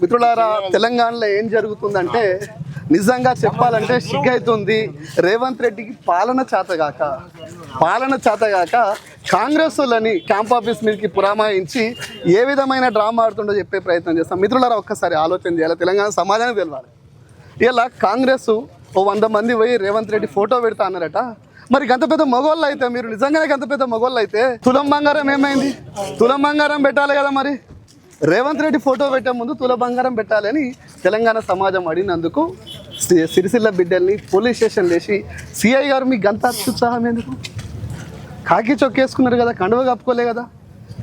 మిత్రులారా తెలంగాణలో ఏం జరుగుతుందంటే నిజంగా చెప్పాలంటే సిగ్గైతుంది రేవంత్ రెడ్డికి పాలన చేతగాక పాలన చేతగాక కాంగ్రెస్ వాళ్ళని క్యాంప్ ఆఫీస్ మీదకి పురామాయించి ఏ విధమైన డ్రామా ఆడుతుండో చెప్పే ప్రయత్నం చేస్తాం. మిత్రులారా ఒక్కసారి ఆలోచన చేయాలి. తెలంగాణ సమాజానికి తెలవాలి ఇలా కాంగ్రెస్ ఓ వంద మంది పోయి రేవంత్ రెడ్డి ఫోటో పెడతా అన్నారట. మరి గంత పెద్ద మొగోళ్ళు అయితే మీరు నిజంగానే గంత పెద్ద మొగోళ్ళు అయితే తులం బంగారం ఏమైంది? తులం బంగారం పెట్టాలి కదా మరి? రేవంత్ రెడ్డి ఫోటో పెట్టే ముందు తుల బంగారం పెట్టాలని తెలంగాణ సమాజం అడిగినందుకు సి- సిరిసిల్ల బిడ్డల్ని పోలీస్ స్టేషన్ లేచి సిఐ గారు మీ గంత అత్యుత్సాహం ఎందుకు? కాకి చొక్కేసుకున్నారు కదా కండువ కప్పుకోలే కదా.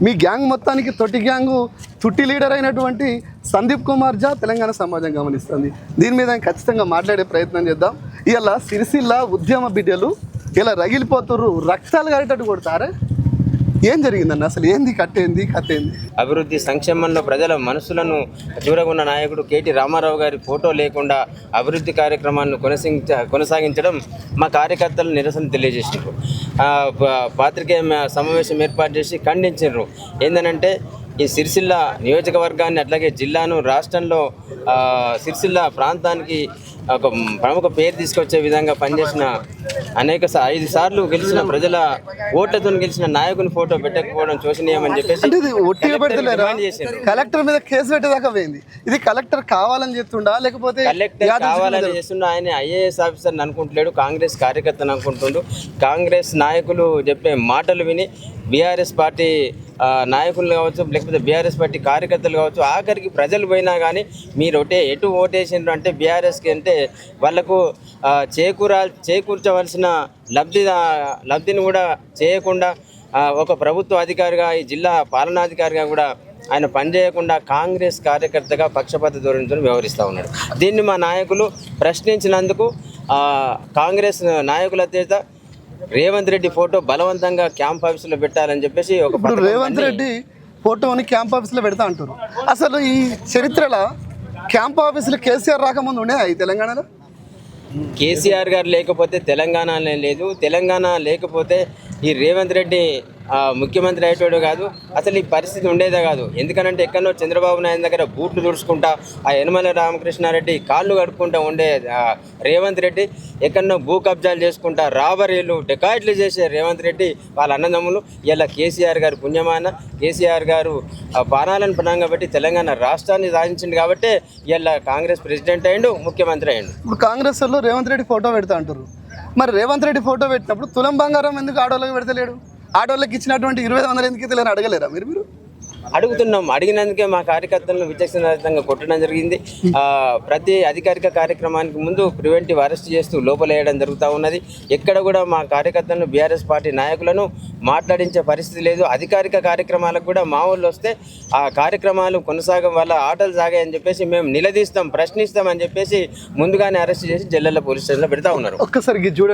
మీ గ్యాంగ్ మొత్తానికి తొట్టి గ్యాంగు తుట్టి లీడర్ అయినటువంటి సందీప్ కుమార్ జా తెలంగాణ సమాజం గమనిస్తుంది. దీని మీద ఖచ్చితంగా మాట్లాడే ప్రయత్నం చేద్దాం. ఇలా సిరిసిల్ల ఉద్యమ బిడ్డలు ఇలా రగిలిపోతుర్రు రక్తాలు గారేటట్టు కొడతారే? ఏం జరిగిందన్న? అసలు ఏంది కట్టేంది కట్టేంది అభివృద్ధి సంక్షేమంలో ప్రజల మనసులను చూరగొన్న నాయకుడు కేటీ రామారావు గారి ఫోటో లేకుండా అభివృద్ధి కార్యక్రమాలను కొనసాగించ కొనసాగించడం మా కార్యకర్తలు నిరసన తెలియజేసినారు ఆ, పాత్రికేయ సమావేశం ఏర్పాటు చేసి ఖండించారు ఏందనంటే ఈ సిరిసిల్ల నియోజకవర్గాన్ని అట్లాగే జిల్లాను రాష్ట్రంలో సిరిసిల్ల ప్రాంతానికి ఒక ప్రముఖ పేరు తీసుకొచ్చే విధంగా పనిచేసిన అనేక ఐదు సార్లు గెలిచిన ప్రజల ఓట్లతో గెలిచిన నాయకుని ఫోటో పెట్టకపోవడం శోచనీయమని చెప్పేసి కలెక్టర్ మీద కేసు పెట్టేదాకా పోయింది. ఇది కలెక్టర్ కావాలని చెప్తుండా? లేకపోతే కలెక్టర్ కావాలని? చేస్తున్న ఆయన ఐఏఎస్ ఆఫీసర్ అనుకుంటలేడు. కాంగ్రెస్ కార్యకర్తను అనుకుంటుండు. కాంగ్రెస్ నాయకులు చెప్పే మాటలు విని బీఆర్ఎస్ పార్టీ నాయకులు కావచ్చు లేకపోతే బీఆర్ఎస్ పార్టీ కార్యకర్తలు కావచ్చు ఆఖరికి ప్రజలు పోయినా కానీ మీరు ఒకటే ఎటు ఓటేసిండ్రు అంటే బీఆర్ఎస్కి అంటే వాళ్ళకు చేకూరా చేకూర్చవలసిన లబ్ధి లబ్ధిని కూడా చేయకుండా ఒక ప్రభుత్వ అధికారిగా ఈ జిల్లా పాలనాధికారిగా కూడా ఆయన పనిచేయకుండా కాంగ్రెస్ కార్యకర్తగా పక్షపాత ధోరణితో వ్యవహరిస్తూ ఉన్నాడు. దీన్ని మా నాయకులు ప్రశ్నించినందుకు కాంగ్రెస్ నాయకుల చేత రేవంత్ రెడ్డి ఫోటో బలవంతంగా క్యాంప్ ఆఫీసులో పెట్టాలని చెప్పేసి ఒక ఇప్పుడు రేవంత్ రెడ్డి ఫోటోని క్యాంప్ ఆఫీస్లో పెడతా అంటారు అసలు ఈ చరిత్రలో క్యాంప్ ఆఫీసులు కేసీఆర్ రాకముందు ఉండే ఈ తెలంగాణలో? కేసీఆర్ గారు లేకపోతే తెలంగాణనే లేదు. తెలంగాణ లేకపోతే ఈ రేవంత్ రెడ్డి ముఖ్యమంత్రి అయ్యేటోడు కాదు. అసలు ఈ పరిస్థితి ఉండేదే కాదు. ఎందుకనంటే ఎక్కడో చంద్రబాబు నాయుడు దగ్గర బూట్లు తుడుచుకుంటా ఆ యనమల రామకృష్ణారెడ్డి కాళ్ళు కడుక్కుంటా ఉండే రేవంత్ రెడ్డి ఎక్కడో భూ కబ్జాలు చేసుకుంటా రాబరీలు డెకాయిట్లు చేసే రేవంత్ రెడ్డి వాళ్ళ అన్నదమ్ములు ఇలా కేసీఆర్ గారు పుణ్యమాన కేసీఆర్ గారు బాణాలను పానాలను పణంగా తెలంగాణ రాష్ట్రాన్ని సాధించింది కాబట్టి ఇలా కాంగ్రెస్ ప్రెసిడెంట్ అయ్యిండు ముఖ్యమంత్రి అయ్యిండు. ఇప్పుడు కాంగ్రెస్ వాళ్ళు రేవంత్ రెడ్డి ఫోటో పెడతా అంటారు మరి రేవంత్ రెడ్డి ఫోటో పెట్టినప్పుడు తులం బంగారం ఎందుకు ఆడవాళ్ళకి పెడతలేడు? ఆడోళ్ళకి ఇచ్చినటువంటి ఇరవై వందలు ఎందుకు ఇతలేని అడగలేరా మీరు మీరు? అడుగుతున్నాం. అడిగినందుకే మా కార్యకర్తలను విచక్షణారహితంగా కొట్టడం జరిగింది. ఆ, ప్రతి అధికారిక కార్యక్రమానికి ముందు ప్రివెంటివ్ అరెస్ట్ చేస్తూ లోపలేయడం జరుగుతూ ఉన్నది. ఎక్కడ కూడా మా కార్యకర్తలను బీఆర్ఎస్ పార్టీ నాయకులను మాట్లాడించే పరిస్థితి లేదు. అధికారిక కార్యక్రమాలకు కూడా మా వాళ్ళు వస్తే ఆ కార్యక్రమాలు కొనసాగం వల్ల ఆటలు సాగాయని చెప్పేసి మేము నిలదీస్తాం ప్రశ్నిస్తాం అని చెప్పేసి ముందుగానే అరెస్ట్ చేసి జల్లెల పోలీస్ స్టేషన్లో పెడతా ఉన్నారు. ఒక్కసారి చూడండి.